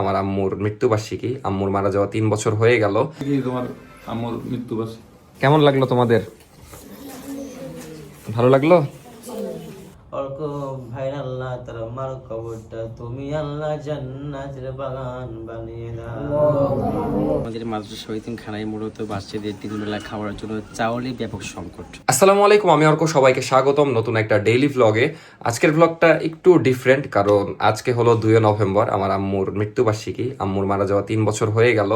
আমার আম্মুর মৃত্যুবার্ষিকী। আম্মুর মারা যাওয়া তিন বছর হয়ে গেল। তোমার আম্মুর কেমন লাগল তোমাদের? ভালো লাগল? অর্ক ভাইর আল্লাহ তার মার কবরটা তুমি আল্লাহ জান্নাতের বাগান বানিয়ে দাও। আমাদের মাদ্রাসা শহীদিন খানায় মূলত বাচ্চাদের তিন বেলা খাওয়ার জন্য চাউলই ব্যাপক সংকট। আসসালামু আলাইকুম আমি অর্ক সবাইকে স্বাগতম নতুন একটা ডেইলি ভ্লগে আজকের ভ্লগটা একটু ডিফারেন্ট কারণ আজকে হলো দুই নভেম্বর আমার আম্মুর মৃত্যুবার্ষিকী। আম্মুর মারা যাওয়া তিন বছর হয়ে গেল।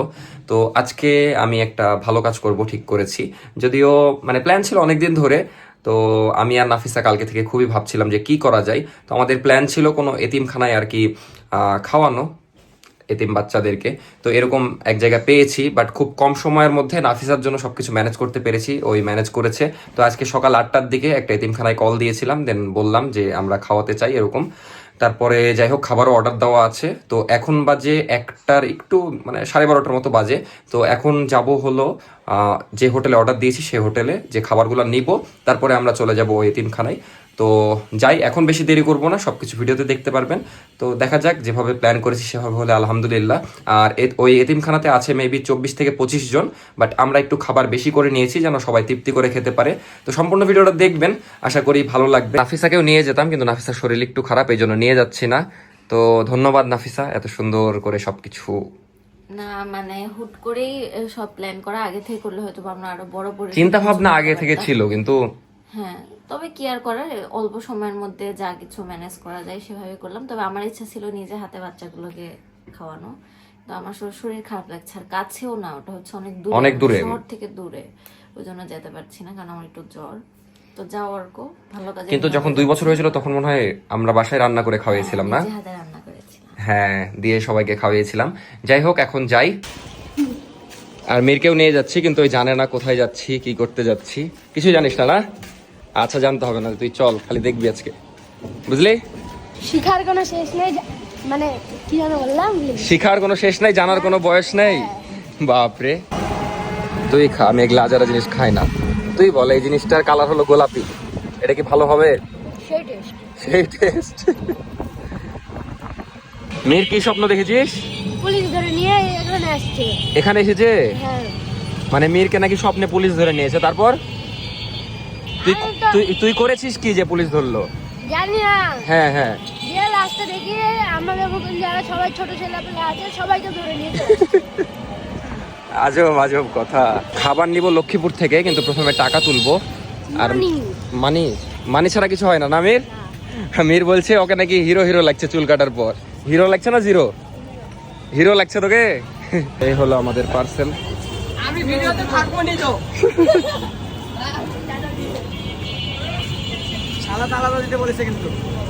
তো আজকে আমি একটা ভালো কাজ করব ঠিক করেছি। যদিও মানে প্ল্যান ছিল অনেক দিন ধরে তো আমি আর নাফিসা কালকে থেকে খুবই ভাবছিলাম যে কি করা যায়। তো আমাদের প্ল্যান ছিল কোনো এতিমখানায় আর কি খাওয়ানো এতিম বাচ্চাদেরকে। তো এরকম এক জায়গায় পেয়েছি বাট খুব কম সময়ের মধ্যে নাফিসার জন্য সব কিছু ম্যানেজ করতে পেরেছি, ওই ম্যানেজ করেছে। তো আজকে সকাল আটটার দিকে একটা এতিমখানায় কল দিয়েছিলাম দেন বললাম যে আমরা খাওয়াতে চাই এরকম। তারপরে যাই হোক, খাবারও অর্ডার দেওয়া আছে। তো এখন বাজে একটার একটু মানে সাড়ে বারোটার মতো বাজে। তো এখন যাব হলো যে হোটেলে অর্ডার দিয়েছি সেই হোটেলে যে খাবারগুলো নিব, তারপরে আমরা চলে যাব ওই এতিমখানায় তো যাই, এখন বেশি দেরি করব না, সবকিছু ভিডিওতে দেখতে পারবেন। তো দেখা যাক, যেভাবে প্ল্যান করেছি সেভাবে হলে আলহামদুলিল্লাহ। আর ওই এতিমখানাতে আছে মেবি চব্বিশ থেকে পঁচিশ জন বাট আমরা একটু খাবার বেশি করে নিয়েছি যেন সবাই তৃপ্তি করে খেতে পারে। তো সম্পূর্ণ ভিডিওটা দেখবেন, আশা করি ভালো লাগবে। নাফিসাকেও নিয়ে যেতাম, কিন্তু নাফিসার শরীর একটু খারাপ এই জন্য নিয়ে যাচ্ছি না। তো ধন্যবাদ নাফিসা, এত সুন্দর করে সবকিছু না মানে হুট করেই সব প্ল্যান করা আগে থেকে করলে হয়তো আমরা আরও বড় পরিসরে চিন্তা ভাবনা আগে থেকে ছিল কিন্তু হ্যাঁ তবে কি আর করার অল্প সময়ের মধ্যে যা কিছু ম্যানেজ করা যায় সেভাবে করলাম। তবে আমার ইচ্ছা ছিল নিজে হাতে বাচ্চাগুলোকে খাওয়ানো। তো আমার শরীর খারাপ লাগছে আর কাছেও না ওটা হচ্ছে অনেক দূরে অনেক দূরে। শহর থেকে দূরে। ওই জন্য যেতে পারছি না কারণ আমার একটু জ্বর। তো যাও অর্ক ভালো কাজে কিন্তু যখন দুই বছর হয়েছিল তখন মনে হয় আমরা বাসায় রান্না করে খাওয়াইছিলাম না নিজে হাতে রান্না করেছিলাম হ্যাঁ দিয়ে সবাইকে খাওয়িয়েছিলাম। যাই হোক এখন যাই। আর মেয়েকেও নিয়ে যাচ্ছি কিন্তু ওই জানে না কোথায় যাচ্ছি কি করতে যাচ্ছি। কিছু জানিস না না? আচ্ছা জানতে হবে না তুই চল খালি দেখবি আজকে। বুঝলি? শিখার কোনো শেষ নেই মানে কি যেন বললাম? শিখার কোনো শেষ নাই জানার কোনো বয়স নেই। বাপরে। তুই খা আমি এগুলো আজারা জিনিস খাই না। তুই বল এই জিনিসটার কালার হলো গোলাপি। এটা কি ভালো হবে? সেই টেস্ট সেই টেস্ট মেয়ের কি স্বপ্ন দেখেছিস? পুলিশ ধরে নিয়ে এখানে আসছে। এখানে এসেছে? হ্যাঁ। মানে মীরকে নাকি স্বপ্নে পুলিশ ধরে নিয়েছে। তারপর? তুই তুই তুই করেছিস কি যে পুলিশ ধরলো? জানি না। হ্যাঁ হ্যাঁ। দিয়ে রাস্তা দেখে আমাদের মতন যারা সবাই ছোট ছেলেপেলে আছে সবাইকে ধরে নিয়েছে। আজব আজব কথা। খাবার নিব লক্ষ্মীপুর থেকে কিন্তু প্রথমে টাকা তুলবো। আর মানি। মানি? মানি ছাড়া কিছু হয় না না মীর? মীর বলছে ওকে নাকি হিরো হিরো লাগছে চুল কাটার পর। হিরো লাগছে না জিরো হিরো লাগছে তোকে? এই হলো আমাদের পার্সেল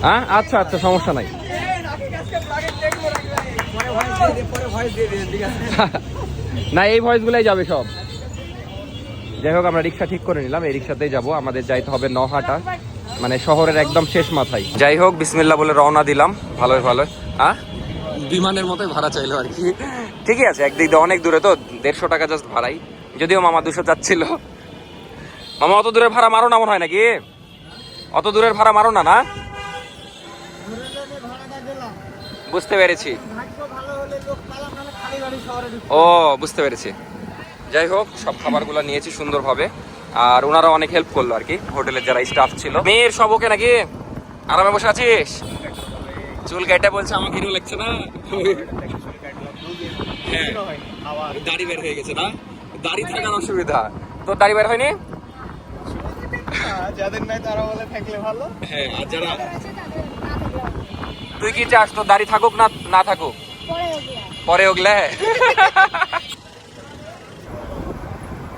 হ্যাঁ? আচ্ছা আচ্ছা সমস্যা নাই। না এই ভয়েসগুলাই যাবে সব। যাই হোক আমরা রিক্সা ঠিক করে নিলাম। এই রিক্সাতেই যাব। আমাদের যাইতে হবে নহাটা। মানে শহরের একদম শেষ মাথায়। যাই হোক বিসমিল্লা বলে রওনা দিলাম। ভালোই ভালোই। হ্যাঁ? বিমানের মতোই ভাড়া চাইলো আর কি। ঠিকই আছে একদিক দিয়ে অনেক দূরে তো দেড়শো টাকা জাস্ট ভাড়াই। যদিও মামা দুশো যাচ্ছিল মামা অত দূরের ভাড়া মারো না মনে হয় নাকি? অত দূরের ভাড়া মারো না না? বুঝতে পেরেছি। ও বুঝতে পেরেছি। যাই হোক সব খাবারগুলো নিয়েছি সুন্দরভাবে। আর ওনারা অনেক হেল্প করল আর কি হোটেলের যারা স্টাফ ছিল। মেয়ের সব ওকে নাকি? আরামে বসে আছিস? চুল কেটে বলছে আমাকে হিরো লাগছে না। হ্যাঁ দাড়ি বের হয়ে গেছে না? দাড়ি থাকার অসুবিধা? তোর দাড়ি বের হয়নি? যাদের নাই তারা বলে থাকলে ভালো। হ্যাঁ আর যারা তুই কি চাস তোর দাড়ি থাকুক না না থাকুক? পরে ওগুলা। পরে ওগলে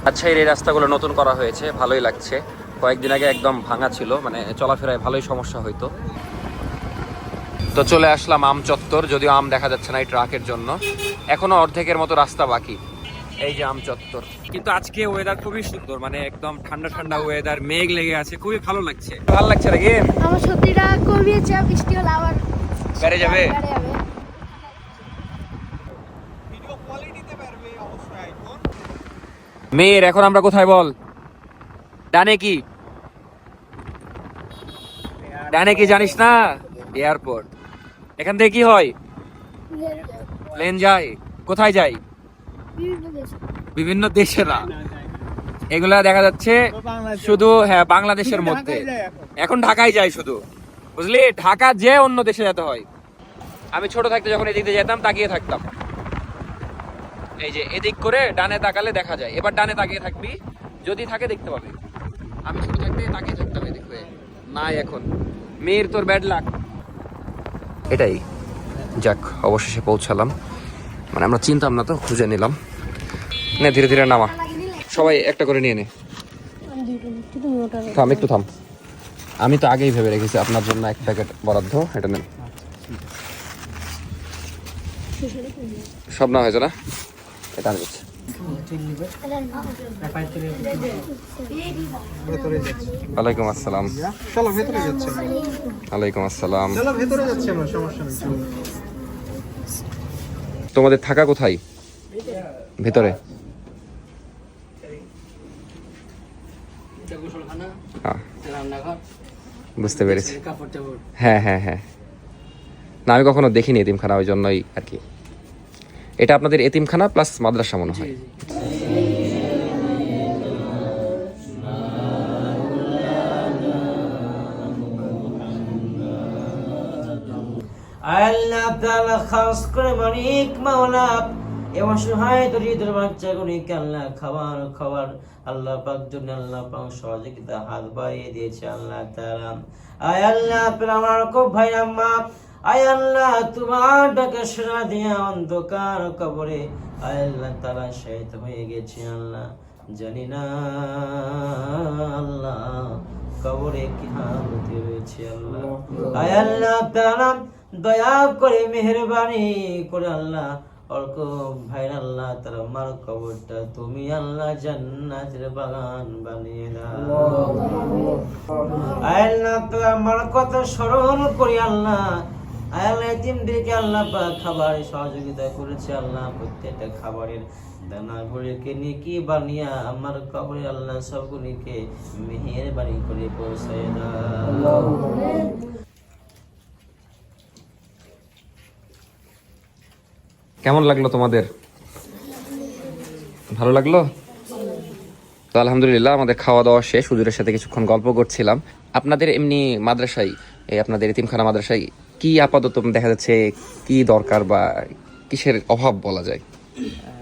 আচ্ছা এই রাস্তাগুলো নতুন করা হয়েছে ভালোই লাগছে। কয়েকদিন আগে একদম ভাঙা ছিল মানে চলাফেরায় ভালোই সমস্যা হইতো। তো চলে আসলাম আম চত্বর যদিও আম দেখা যাচ্ছে না এই ট্রাকের জন্য। এখনও অর্ধেকের মতো রাস্তা বাকি। এই যে আম চত্বর। কিন্তু আজকে ওয়েদার খুবই সুন্দর মানে একদম ঠান্ডা ঠান্ডা ওয়েদার মেঘ লেগে আছে খুবই ভালো লাগছে। ভালো লাগছে নাকি? আমার সত্যিটা কমিয়েছে বৃষ্টি হলে আবার বেড়ে যাবে? বেড়ে যাবে। মেয়ের এখন আমরা কোথায় বল? ডানে কি? ডানে কি জানিস না? এয়ারপোর্ট। এখান থেকে কি হয়? প্লেন যায়। কোথায় যায়? বিভিন্ন দেশে। না। এগুলা দেখা যাচ্ছে শুধু হ্যাঁ বাংলাদেশের মধ্যে। এখন। ঢাকায় যায় শুধু। বুঝলি? ঢাকা যে অন্য দেশে যেতে হয়। আমি ছোট থাকতে যখন এদিক দিয়ে যেতাম তাকিয়ে থাকতাম। এই যে এদিক করে ডানে তাকালে দেখা যায়। এবার ডানে তাকিয়ে থাকবি। যদি থাকে দেখতে পাবি। আমি ছোট থাকতে তাকিয়ে থাকতাম এদিক হয়ে। নাই এখন। মেয়ের তোর ব্যাড লাক এটাই। যাক, অবশেষে পৌঁছালাম। মানে আমরা চিনতাম না তো, খুঁজে নিলাম। নে, ধীরে ধীরে নামা। সবাই একটা করে নিয়ে নে। থাম, একটু থাম। আমি তো আগেই ভেবে রেখেছি আপনার জন্য এক প্যাকেট বরাদ্দ, এটা নেন। সব না হয়েছে না? এটা আমি ওয়ালাইকুম আসসালাম। চলো ভেতরে যাচ্ছে ওয়ালাইকুম আসসালাম। চলো ভেতরে যাচ্ছে আমার সমস্যা নেই তোমাদের থাকা কোথায়? ভেতরে। বুঝতে পেরেছি। হ্যাঁ হ্যাঁ হ্যাঁ। না আমি কখনো দেখিনি এতিমখানা ওই জন্যই আর কি। এটা আপনাদের এতিমখানা প্লাস মাদ্রাসা মনে হয়। আল্লাহ তাআলা খাস করে মানিক মাওলা এবং সহায় দরিদ্র বাচ্চাগুলিকে আল্লাহ খাবার খাবার আল্লাহ পাক জন্য আল্লাহ পাক সহযোগিতা হাত বাড়িয়ে দিয়েছে আল্লাহ তাআলা। আয় আল্লাহ আপনার আমার খুব ভাই আম্মা আয় আল্লাহ তোমার ডাকে সারা দিয়া অন্ধকার কবরে। আয় আল্লাহ তাআলা শহীদ হয়ে গেছে আল্লাহ। জানি না আল্লাহ কবরে কি হালতে রয়েছে আল্লাহ। আয় আল্লাহ তাআলা দয়া করে মেহরবানি করে আল্লাহ। অর্ক ভাইর আল্লাহ তার মার কবরটা তুমি আল্লাহ জান্নাতের বাগান বানিয়ে দাও। আয় আল্লাহ তাআলা মার কথা স্মরণ করি আল্লাহ। আল্লাহ এতিমদেরকে আল্লাহ খাবারে সহযোগিতা করেছে। আল্লাহ প্রত্যেকটা খাবারের নিকি বানিয়া আমার কবরে আল্লাহ সবগুলিকে মেহেরবানি করে পৌঁছায় কেমন লাগল তোমাদের? ভালো লাগল? তো আলহামদুলিল্লাহ আমাদের খাওয়া দাওয়া শেষ। হুজুরের সাথে কিছুক্ষণ গল্প করছিলাম। আপনাদের এমনি মাদ্রাসায় এই আপনাদের ইতিমখানা মাদ্রাসায় কি আপাতত দেখা যাচ্ছে কি দরকার বা কিসের অভাব বলা যায়?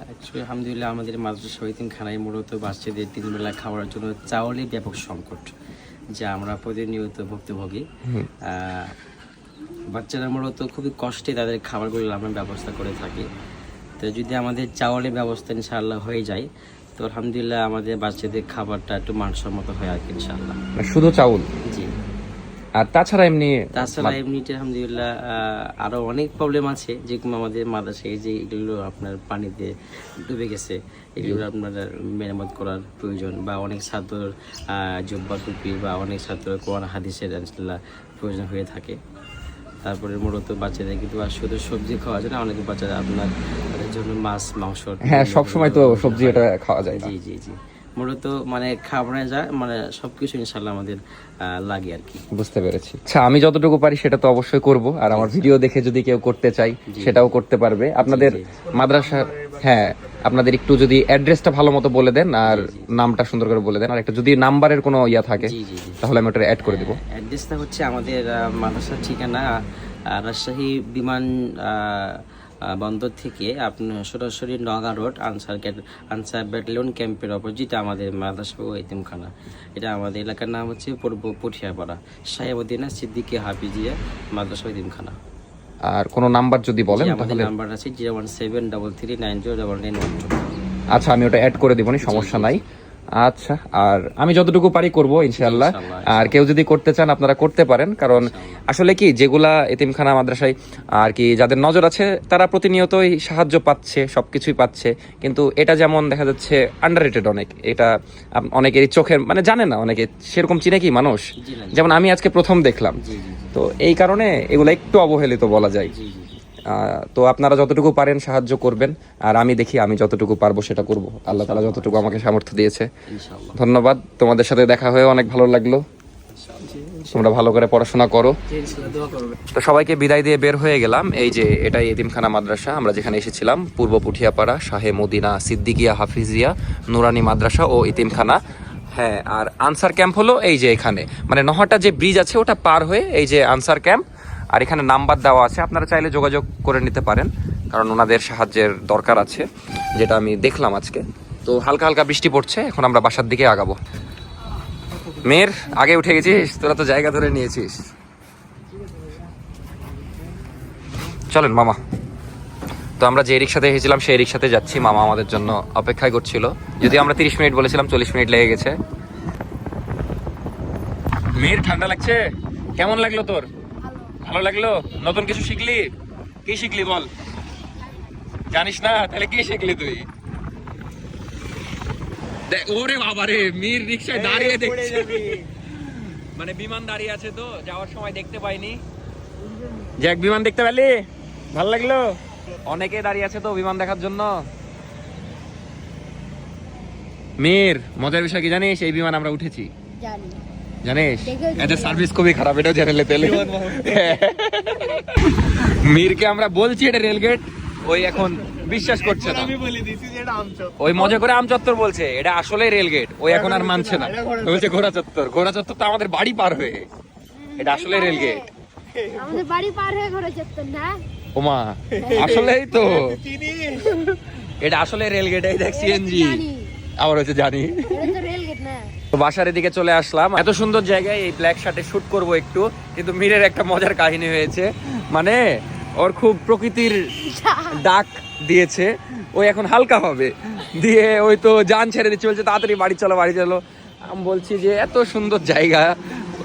অ্যাকচুয়ালি আলহামদুলিল্লাহ আমাদের মাদ্রাসা খানায় মূলত বাচ্চাদের তিন বেলা খাওয়ার জন্য চাউলের ব্যাপক সংকট যা আমরা প্রতিনিয়ত ভুক্তভোগী। বাচ্চারা মূলত খুবই কষ্টে তাদের খাবারগুলো আমরা ব্যবস্থা করে থাকি। তো যদি আমাদের চাউলের ব্যবস্থা ইনশাআল্লাহ হয়ে যায় তো আলহামদুলিল্লাহ আমাদের বাচ্চাদের খাবারটা একটু মানসম্মত হয় আর কি ইনশাআল্লাহ। মানে শুধু চাউল? জি। আর তাছাড়া এমনি তাছাড়া এমনিতে আলহামদুলিল্লাহ আরও অনেক প্রবলেম আছে। যেগুলো আমাদের মাদ্রাসায় যে এগুলো আপনার পানিতে ডুবে গেছে এগুলো আপনার মেরামত করার প্রয়োজন বা অনেক ছাত্রর আহ, জব্বা টুপি বা অনেক ছাত্র কোরআন হাদিসের প্রয়োজন হয়ে থাকে। তারপরে মূলত বাচ্চাদের কিন্তু আর শুধু সবজি খাওয়া যায় না অনেক বাচ্চারা আপনার তাদের জন্য মাছ মাংস হ্যাঁ সবসময় তো সবজি এটা খাওয়া যায় জি জি জি। মূলত মানে খাবারে যা মানে সবকিছু ইনশাল্লাহ আমাদের লাগে আর কি। বুঝতে পেরেছি। আচ্ছা আমি যতটুকু পারি সেটা তো অবশ্যই করব। আর আমার ভিডিও দেখে যদি কেউ করতে চাই সেটাও করতে পারবে। আপনাদের মাদ্রাসার হ্যাঁ আপনাদের একটু যদি অ্যাড্রেসটা ভালো মতো বলে দেন আর নামটা সুন্দর করে বলে দেন। আর একটা যদি নাম্বারের কোনো ইয়া থাকে তাহলে আমি ওটা অ্যাড করে দেবো। অ্যাড্রেসটা হচ্ছে আমাদের মাদ্রাসার ঠিকানা রাজশাহী বিমান বন্দর থেকে আপনার সরাসরি Naga road Ansar gate Ansar battalion ক্যাম্পের অপোজিট আমাদের মাদ্রাসা ও এতিমখানা। এটা আমাদের এলাকার নাম হচ্ছে পূর্ব পটিয়াপাড়া সাহেবুদ্দিনা সিদ্দিকি হাফিজিয়া মাদ্রাসা এতিমখানা। আর কোনো নাম্বার যদি বলেন আমাদের তাহলে? নাম্বার আছে zero one seven double three nine zero double nine one আচ্ছা আমি ওটা অ্যাড করে দিবনি সমস্যা নাই। আচ্ছা আর আমি যতটুকু পারি করব ইনশাআল্লাহ। ইনশাআল্লাহ, আর কেউ যদি করতে চান আপনারা করতে পারেন কারণ আসলে কি যেগুলা এতিমখানা মাদ্রাসায় আর কি যাদের নজর আছে তারা প্রতিনিয়তই সাহায্য পাচ্ছে সবকিছুই পাচ্ছে। কিন্তু এটা যেমন দেখা যাচ্ছে আন্ডাররেটেড অনেক। এটা অনেকেরই চোখের মানে জানে না অনেকে সেরকম চিনে কি মানুষ। যেমন আমি আজকে প্রথম দেখলাম। তো এই কারণে এগুলো একটু অবহেলিত বলা যায়। তো আপনারা যতটুকু পারেন সাহায্য করবেন। আর আমি দেখি আমি যতটুকু পারব সেটা করব। আল্লাহ তালা যতটুকু আমাকে সামর্থ্য দিয়েছে। ধন্যবাদ। তোমাদের সাথে দেখা হয়ে অনেক ভালো লাগল। তোমরা ভালো করে পড়াশোনা করো। তো সবাইকে বিদায় দিয়ে বের হয়ে গেলাম। এই যে এটাই এতিমখানা মাদ্রাসা। আমরা যেখানে এসেছিলাম পূর্ব পুঠিয়াপাড়া শাহে মদিনা সিদ্দিকিয়া হাফিজিয়া নুরানি মাদ্রাসা ও এতিমখানা। হ্যাঁ আর আনসার ক্যাম্প হলো এই যে এখানে। মানে নহরটা যে ব্রিজ আছে ওটা পার হয়ে এই যে আনসার ক্যাম্প আর এখানে নাম্বার দেওয়া আছে, আপনারা চাইলে যোগাযোগ করে নিতে পারেন, কারণ ওনাদের সাহায্যের দরকার আছে, যেটা আমি দেখলাম আজকে। তো হালকা হালকা বৃষ্টি পড়ছে, এখন আমরা বাসার দিকে আগাবো। মেয়ের, আগে উঠে গেছিস? তোরা তো জায়গা ধরে নিয়েছিস। চলেন, মামা। তো আমরা যে রিক্সাতে এসেছিলাম, সেই রিক্সাতে যাচ্ছি। মামা আমাদের জন্য অপেক্ষায় করছিল। যদি আমরা তিরিশ মিনিট বলেছিলাম, চল্লিশ মিনিট লেগে গেছে। মেয়ের ঠান্ডা লাগছে? কেমন লাগল তোর? ভালো লাগল? নতুন কিছু শিখলি? কি শিখলি বল? জানিস না? তাহলে কি শিখলি তুই? দেখ, ওরে বাবা রে মীর রিক্সায় দাঁড়িয়ে দেখছে। মানে বিমান দাঁড়িয়ে আছে তো যাওয়ার সময় দেখতে পাইনি। যে এক বিমান দেখতে পেলি ভালো লাগল? অনেকে দাঁড়িয়ে আছে তো বিমান দেখার জন্য। মীর মজার বিষয় কি জানিস? এই বিমান আমরা উঠেছি। জানি। জানিস। এদের সার্ভিস খুবই খারাপ এটাও জেনে তেলে মীরকে আমরা বলছি এটা রেলগেট ওই এখন বিশ্বাস করছে না। আমি বলে দিছি যে এটা আমচো ওই মজা করে আম চত্বর বলছে এটা আসলে রেলগেট ওই এখন আর মানছে না। বলছে ঘোড়া চত্বর ঘোড়া চত্বর তো আমাদের বাড়ি পার হয়ে। এটা আসলে রেলগেট আমাদের বাড়ি পার হয়ে ঘরে যেতেন না? ওমা আসলেই তো। এটা আসলে রেলগেট এই দেখ সিএনজি জানি। আবার হচ্ছে জানি। এটা তো রেল না। তো বাসার এদিকে চলে আসলাম। এত সুন্দর জায়গায় এই ব্ল্যাক শার্টে শুট করব একটু, কিন্তু মীরের একটা মজার কাহিনী হয়েছে। মানে ওর খুব প্রকৃতির ডাক দিয়েছে, ও এখন হালকা হবে। দিয়ে ওই তো যান ছেড়ে দিচ্ছে, বলছে তাড়াতাড়ি বাড়ি চলো বাড়ি চলো। আমি বলছি যে, এত সুন্দর জায়গা,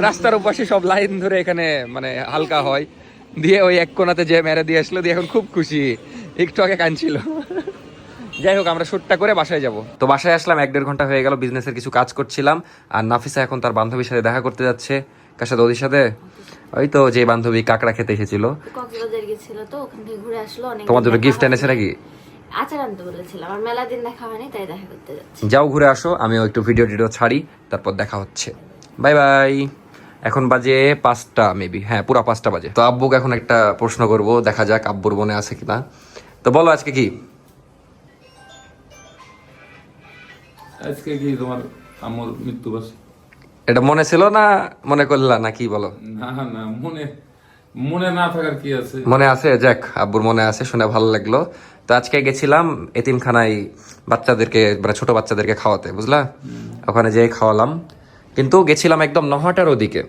রাস্তার ওপাশে সব লাইন ধরে এখানে মানে হালকা হয়। দিয়ে ওই এক কোনাতে যে মেরে দিয়ে আসলো, দিয়ে এখন খুব খুশি। একটু আগে কাঁদছিল। যাই হোক আমরা শুটটা করে বাসায় যাব। তো বাসায় আসলাম এক দেড় ঘণ্টা হয়ে গেল বিজনেসের কিছু কাজ করছিলাম আর নাফিসা এখন তার বান্ধবীর সাথে দেখা করতে যাচ্ছে। কার সাথে? ওদের সাথে? ওই তো যে বান্ধবী কাকড়া খেতে এসেছিল। কক্সবাজার গেছিল তো ওখান থেকে ঘুরে আসলো অনেক তোমার জন্য গিফট এনেছে নাকি? আচার আনতে বলেছিলাম আর মেলা দিন দেখা হয়নি তাই দেখা করতে যাচ্ছি। যাও ঘুরে আসো আমিও একটু ভিডিও টিডিও ছাড়ি তারপর দেখা হচ্ছে। বাই বাই এখন বাজে পাঁচটা মেবি হ্যাঁ পুরা পাঁচটা বাজে। তো আব্বুকে এখন একটা প্রশ্ন করব দেখা যাক আব্বুর মনে আছে কিনা। তো বলো আজকে কি? আজকে কি তোমার আমার মৃত্যুবার্ষিকী এটা মনে ছিল না? মনে করলা না কি বলো? না না মনে মনে না থাকার কি আছে? মনে আছে? যাক আব্বুর মনে আছে শুনে ভালো লাগল। তো আজকে গেছিলাম এতিমখানায় বাচ্চাদেরকে মানে ছোট বাচ্চাদেরকে খাওয়াতে বুঝলা? ওখানে যেয়ে খাওয়ালাম। কিন্তু গেছিলাম একদম নহটার ওদিকে।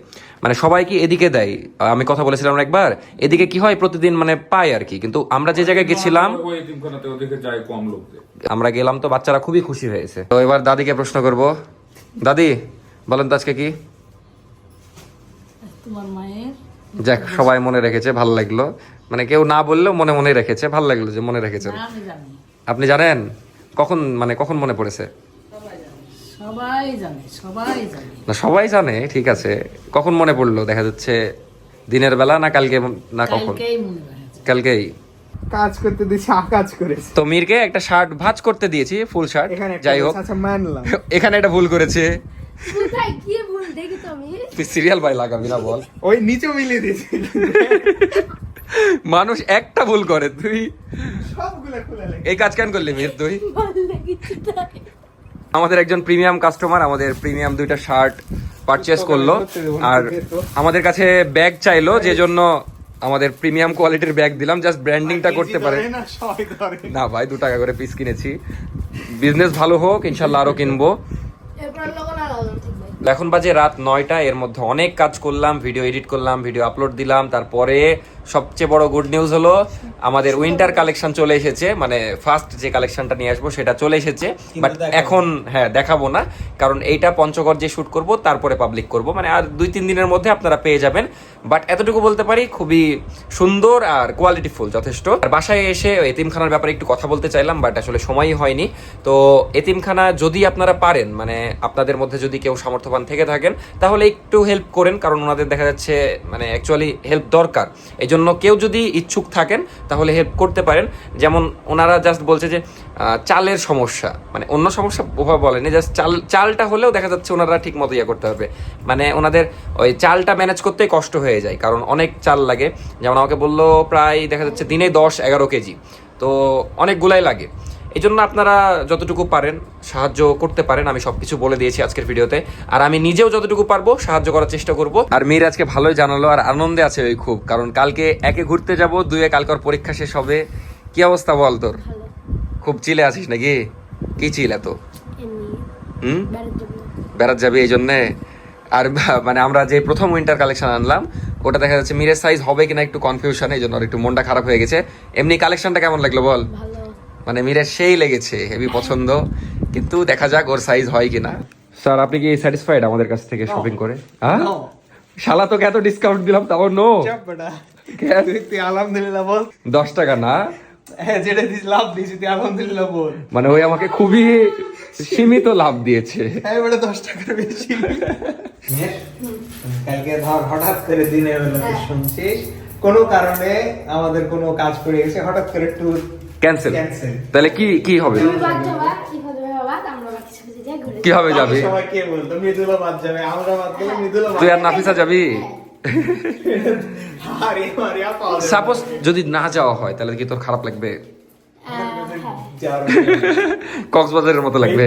মানে সবাই কি এদিকে দেয়। আমি কথা বলেছিলাম একবার এদিকে কি হয় প্রতিদিন মানে পায় আর কি। কিন্তু আমরা যে জায়গায় গেছিলাম ওই এতিমখানাতে ওদিকে যায় কম লোকদের। আমরা গেলাম তো বাচ্চারা খুবই খুশি হয়েছে। তো এবার দাদিকে প্রশ্ন করব। দাদি বলেন তো আজকে কি? তোমার মায়ের? যাক সবাই মনে রেখেছে ভালো লাগল। মানে কেউ না বললেও মনে মনে রেখেছে ভালো লাগল যে মনে রেখেছেন জানি। আপনি জানেন? কখন মানে কখন মনে পড়েছে? সবাই জানে সবাই জানে। না সবাই জানে ঠিক আছে। কখন মনে পড়ল? দেখা যাচ্ছে দিনের বেলা না কালকে না কখন? কালকেই কাজ করতে দিছি আকাজ করেছে। তো মীরকে একটা শার্ট ভাঁজ করতে দিয়েছি ফুল শার্ট। একটা যাই হোক। আচ্ছা এখানে এটা ভুল করেছে। কোথায়? কি ভুল? দেখি তো আমি। তুই সিরিয়াল বাই লাগাবি না বল। ওই নিচে মিলিয়ে দিয়েছি। মানুষ একটা ভুল করে তুই। সবগুলো এই কাজ কেন করলি মির তাই? আমাদের একজন প্রিমিয়াম কাস্টমার আমাদের প্রিমিয়াম দুইটা শার্ট পারচেস করল। আর আমাদের কাছে ব্যাগ চাইলো যে জন্য আমাদের প্রিমিয়াম কোয়ালিটির ব্যাগ দিলাম। জাস্ট ব্র্যান্ডিংটা করতে পারে। না ভাই দু টাকা করে পিস কিনেছি। বিজনেস ভালো হোক ইনশাল্লাহ আরও কিনবো। এখন বাজে রাত নয়টা এর মধ্যে অনেক কাজ করলাম ভিডিও এডিট করলাম ভিডিও আপলোড দিলাম তারপরে সবচেয়ে বড় গুড নিউজ হলো আমাদের উইন্টার কালেকশন চলে এসেছে মানে ফার্স্ট যে কালেকশনটা নিয়ে আসব সেটা চলে এসেছে বাট এখন হ্যাঁ দেখাবো না কারণ এইটা পঞ্চগড় যে শ্যুট করব তারপরে পাবলিক করব মানে আর দুই তিন দিনের মধ্যে আপনারা পেয়ে যাবেন। বাট এতটুকু বলতে পারি, খুবই সুন্দর আর কোয়ালিটিফুল যথেষ্ট। আর বাসায় এসে এতিমখানার ব্যাপারে একটু কথা বলতে চাইলাম বাট আসলে সময়ই হয়নি। তো এতিমখানা যদি আপনারা পারেন মানে আপনাদের মধ্যে যদি কেউ সামর্থ্যবান থেকে থাকেন, তাহলে একটু হেল্প করেন, কারণ ওনাদের দেখা যাচ্ছে মানে অ্যাকচুয়ালি হেল্প দরকার। এই জন্য কেউ যদি ইচ্ছুক থাকেন, তাহলে হেল্প করতে পারেন। যেমন ওনারা জাস্ট বলছে যে চালের সমস্যা। মানে অন্য সমস্যা ওভাবে বলেনি জাস্ট চাল, চালটা হলেও দেখা যাচ্ছে ওনারা ঠিক মতো ইয়ে করতে পারবে মানে ওনাদের ওই চালটা ম্যানেজ করতে কষ্ট হয়ে যায়, কারণ অনেক চাল লাগে। যেমন আমাকে বলল প্রায় দেখা যাচ্ছে দিনে দশ এগারো কেজি। তো অনেকগুলাই লাগে। এই জন্য আপনারা যতটুকু পারেন সাহায্য করতে পারেন, আমি সবকিছু বলে দিয়েছি আজকের ভিডিওতে। আর আমি নিজেও যতটুকু পারব সাহায্য করার চেষ্টা করব। আর মীর আজকে ভালোই জানালো, আর আনন্দে আছে ওই খুব, কারণ কালকে একে ঘুরতে যাব, দুয়ে কালকর পরীক্ষা শেষ হবে। কি অবস্থা বল তোর? খুব চিলে আসিস নাকি? কি চিল এত? হুম? বেড়াত যাবি এই জন্যে? আর মানে আমরা যে প্রথম উইন্টার কালেকশন আনলাম ওটা দেখা যাচ্ছে মিরের সাইজ হবে কিনা একটু কনফিউশন এই জন্য একটু মনটা খারাপ হয়ে গেছে। এমনি কালেকশনটা কেমন লাগল বল? মানে মিরের সেই লেগেছে হেভি পছন্দ। কিন্তু দেখা যাক ওর সাইজ হয় কিনা। স্যার আপনি কি স্যাটিসফাইড আমাদের কাছ থেকে শপিং করে? হ্যাঁ? শালা তোকে এত ডিসকাউন্ট দিলাম তাও নো আলহামদুলিল্লাহ বল। দশ টাকা না? যেটা দিস লাভ দিয়েছি তুই আলহামদুলিল্লাহ বল। মানে ওই আমাকে খুবই সীমিত লাভ দিয়েছে। হ্যাঁ দশ টাকার বেশি। কালকে ধর হঠাৎ করে দিনের শুনছি কোনো কারণে আমাদের কোনো কাজ পড়ে গেছে হঠাৎ করে ট্যুর ক্যান্সেল তাহলে কি কি হবে? কি হবে যাবি? সবাই কে বলতো? মৃদুলা বাদ যাবে আমরা বাদ গেলে মৃদুলা তুই আর নাফিসা যাবি? সাপোজ যদি না যাওয়া হয় তাহলে কি তোর খারাপ লাগবে? কক্সবাজারের মতো লাগবে।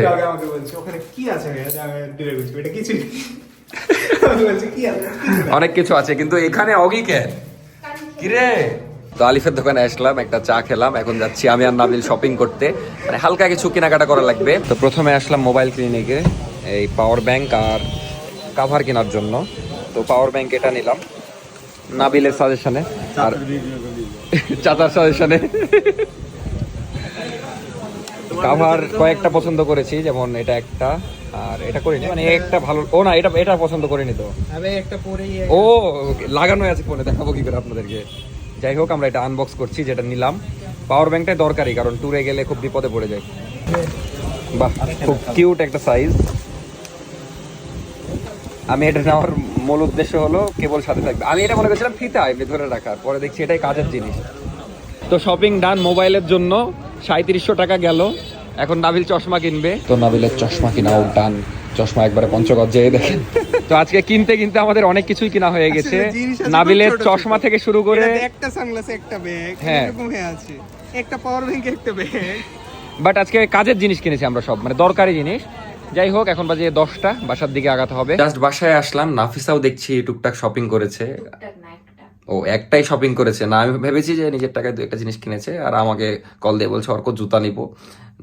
অনেক কিছু আছে কিন্তু এখানে অগি কেন কিরে? তো আলিফের দোকানে আসলাম একটা চা খেলাম এখন যাচ্ছি আমি আর নাবিল শপিং করতে। মানে হালকা কিছু কেনাকাটা করা লাগবে। তো প্রথমে আসলাম মোবাইল ক্লিনিকে এই পাওয়ার ব্যাংক আর কাভার কেনার জন্য। তো পাওয়ার ব্যাংক এটা নিলাম। নাবিলের সাজেশনে আর চাচার সাজেশনে কাভার কয়েকটা পছন্দ করেছি যেমন এটা একটা আর এটা করিনি। মানে একটা ভালো ও না এটা এটা পছন্দ করিনি তো। আবে একটা পরেই ও লাগানো আছে ফোনে দেখাবো কি করে আপনাদেরকে। যাই হোক আমরা এটা আনবক্স করছি যেটা নিলাম। পাওয়ার ব্যাংকটাই দরকারি কারণ ট্যুরে গেলে খুব বিপদে পড়ে যায়। বাহ খুব কিউট একটা সাইজ আমি এটা নেওয়ার মূল উদ্দেশ্য হলো কেবল সাথে থাকবে। আমি এটা মনে করছিলাম ফিতা এমনি ধরে রাখার পরে দেখছি এটাই কাজের জিনিস। তো শপিং ডান মোবাইলের জন্য সাঁত্রিশশো টাকা গেল। এখন নাবিল চশমা কিনবে। তো নাবিলের চশমা কিনাও ডান চশমা একবারে পঞ্চগড় যেয়ে দেখেন। তো আজকে কিনতে কিনতে আমাদের অনেক কিছুই কিনা হয়ে গেছে। নাবিলের চশমা থেকে শুরু করে একটা সানগ্লাস একটা ব্যাগ হ্যাঁ। এরকম হয়ে আছে। একটা পাওয়ার ব্যাংক একটা ব্যাগ বাট আজকে কাজের জিনিস কিনেছি আমরা সব মানে দরকারি জিনিস। যাই হোক এখন বাজে দশটা বাসার দিকে আগাতে হবে। জাস্ট বাসায় আসলাম নাফিসাও দেখছি টুকটাক শপিং করেছে। ও একটাই শপিং করেছে। না আমি ভেবেছি যে নিজের টাকায় দু একটা জিনিস কিনেছে আর আমাকে কল দিয়ে বলছে অর্ক জুতা নিবো।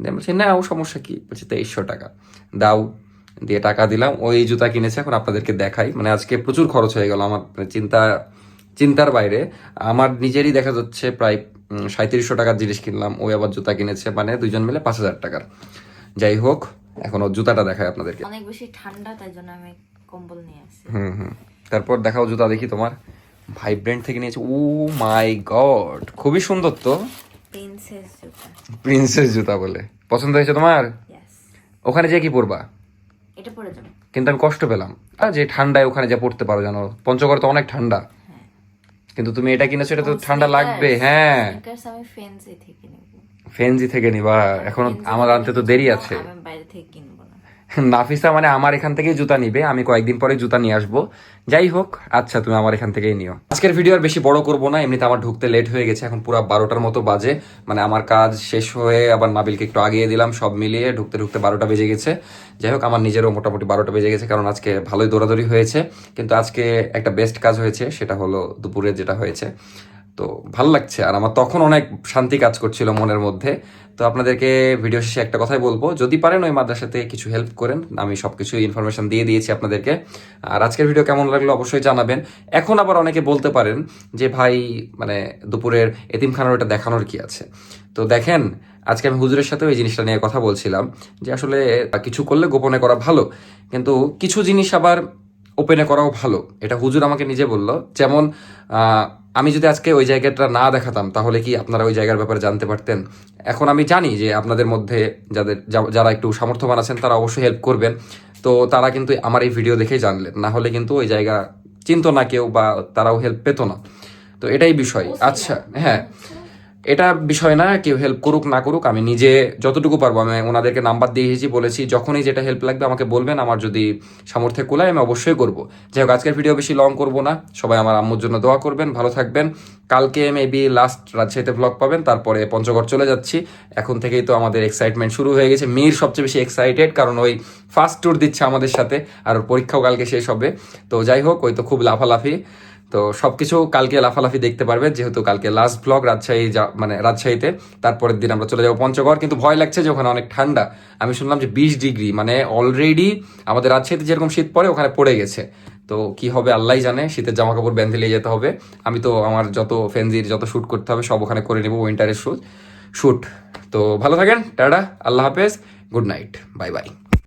দিয়ে বলছি না ও সমস্যা কি? বলছি তেইশশো টাকা। দাও দিয়ে টাকা দিলাম। ওই জুতা কিনেছে এখন আপনাদেরকে দেখাই। মানে আজকে প্রচুর খরচ হয়ে গেল আমার মানে চিন্তা চিন্তার বাইরে। আমার নিজেরই দেখা যাচ্ছে প্রায় সাঁত্রিশশো টাকার জিনিস কিনলাম। ওই আবার জুতা কিনেছে মানে দুজন মিলে পাঁচ হাজার টাকার। যাই হোক এখন ও জুতাটা দেখায় আপনাদেরকে। অনেক বেশি ঠান্ডা তাই জন্য আমি কম্বল নিয়ে আসি হুম হুম। তারপর দেখাও জুতা দেখি তোমার। ভাইব্রেন্ট থেকে নিয়েছে। ও মাই গড খুবই সুন্দর তো। প্রিন্সেস জুতা। প্রিন্সেস জুতা বলে। পছন্দ হয়েছে তোমার? ওখানে যে কি পরবা? এটা পরে যাবে। কিন্তু আমি কষ্ট পেলাম। আর যে ঠান্ডায় ওখানে যা পড়তে পারো জানো পঞ্চগড় তো অনেক ঠান্ডা। কিন্তু তুমি এটা কিনেছো এটা তো ঠান্ডা লাগবে হ্যাঁ। স্নিকার্স আমি ফেন্সি থেকে নিব। ফেনজি থেকে নিবা এখন আমার আনতে তো দেরি আছে। আমি বাইরে থেকে কিনবো না। নাফিসা মানে আমার এখান থেকেই জুতা নিবে আমি কয়েকদিন পরে জুতা নিয়ে আসব। যাই হোক আচ্ছা তুমি আমার এখান থেকেই নিও। আজকের ভিডিও আর বেশি বড় করব না এমনিতে আমার ঢুকতে লেট হয়ে গেছে এখন পুরো বারোটার মতো বাজে। মানে আমার কাজ শেষ হয়ে আবার নাবিলকে একটু আগিয়ে দিলাম সব মিলিয়ে ঢুকতে ঢুকতে বারোটা বেজে গেছে। যাই হোক আমার নিজেরও মোটামুটি বারোটা বেজে গেছে কারণ আজকে ভালোই দৌড়াদৌড়ি হয়েছে। কিন্তু আজকে একটা বেস্ট কাজ হয়েছে সেটা হলো দুপুরে যেটা হয়েছে। তো ভালো লাগছে। আর আমার তখন অনেক শান্তি কাজ করছিল মনের মধ্যে। তো আপনাদেরকে ভিডিও শেষে একটা কথাই বলব। যদি পারেন ওই মাদ্রাসাতে কিছু হেল্প করেন, আমি সবকিছু ইনফরমেশন দিয়ে দিয়েছি আপনাদেরকে। আর আজকের ভিডিও কেমন লাগল অবশ্যই জানাবেন। এখন আবার অনেকে বলতে পারেন যে, ভাই মানে দুপুরের এতিমখানার ওটা দেখানোর কি আছে? তো দেখেন, আজকে আমি হুজুরের সাথে ওই জিনিসটা নিয়ে কথা বলছিলাম যে, আসলে কিছু করলে গোপনে করা ভালো, কিন্তু কিছু জিনিস আবার ওপেনে করাও ভালো। এটা হুজুর আমাকে নিজে বলল। যেমন আমি যদি আজকে ওই জায়গাটা না দেখাতাম তাহলে কি আপনারা ওই জায়গার ব্যাপারে জানতে পারতেন? এখন আমি জানি যে আপনাদের মধ্যে যাদের যা- যারা একটু সামর্থ্যবান আছেন তারা অবশ্যই হেল্প করবেন। তো তারা কিন্তু আমার এই ভিডিও দেখেই জানলেন। না হলে কিন্তু ওই জায়গা চিনতো না কেউ বা তারাও হেল্প পেতো না। তো এটাই বিষয়। আচ্ছা হ্যাঁ। এটা বিষয় না, কেউ হেল্প করুক, না করুক, আমি নিজে যতটুকু পারব, আমি ওনাদেরকে নাম্বার দিয়েছি, বলেছি, যখনই যেটা হেল্প লাগবে আমাকে বলবেন, আমার যদি সামর্থ্যে কুলায়, আমি অবশ্যই করব। যাই হোক, আজকের ভিডিও বেশি লং করব না, সবাই আমার আম্মুর জন্য দোয়া করবেন, ভালো থাকবেন। কালকে মেবি লাস্ট রাজশাহীতে ব্লগ পাবেন, তারপরে পঞ্চগড় চলে যাচ্ছি। এখন থেকেই তো আমাদের এক্সাইটমেন্ট শুরু হয়ে গেছে, মীর সবচেয়ে বেশি এক্সাইটেড কারণ ওই ফার্স্ট ট্যুর দিচ্ছে আমাদের সাথে, আর পরীক্ষাও কালকে শেষ হবে। তো যাই হোক, ওই তো খুব লাফালাফি। তো সবকিছু কালকে লাফালাফি দেখতে পারবে, যেহেতু কালকে লাস্ট ব্লগ রাজশাহী মানে রাজশাহীতে, তারপরের দিন আমরা চলে যাব পঞ্চগড়, কিন্তু ভয় লাগছে যে ওখানে অনেক ঠান্ডা। আমি শুনলাম যে বিশ ডিগ্রি মানে অলরেডি আমাদের রাজশাহীতে যেরকম শীত পড়ে, ওখানে পড়ে গেছে। তো কি হবে আল্লাহ জানে, শীতের জামা কাপড় বেঁধে নিয়ে যেতে হবে। আমি তো আমার যত ফেন্সির যত শ্যুট করতে হবে, সব ওখানে করে নেব উইন্টারের শ্যুট শ্যুট তো ভালো থাকেন, টাটা, আল্লাহ হাফেজ গুড নাইট বাই বাই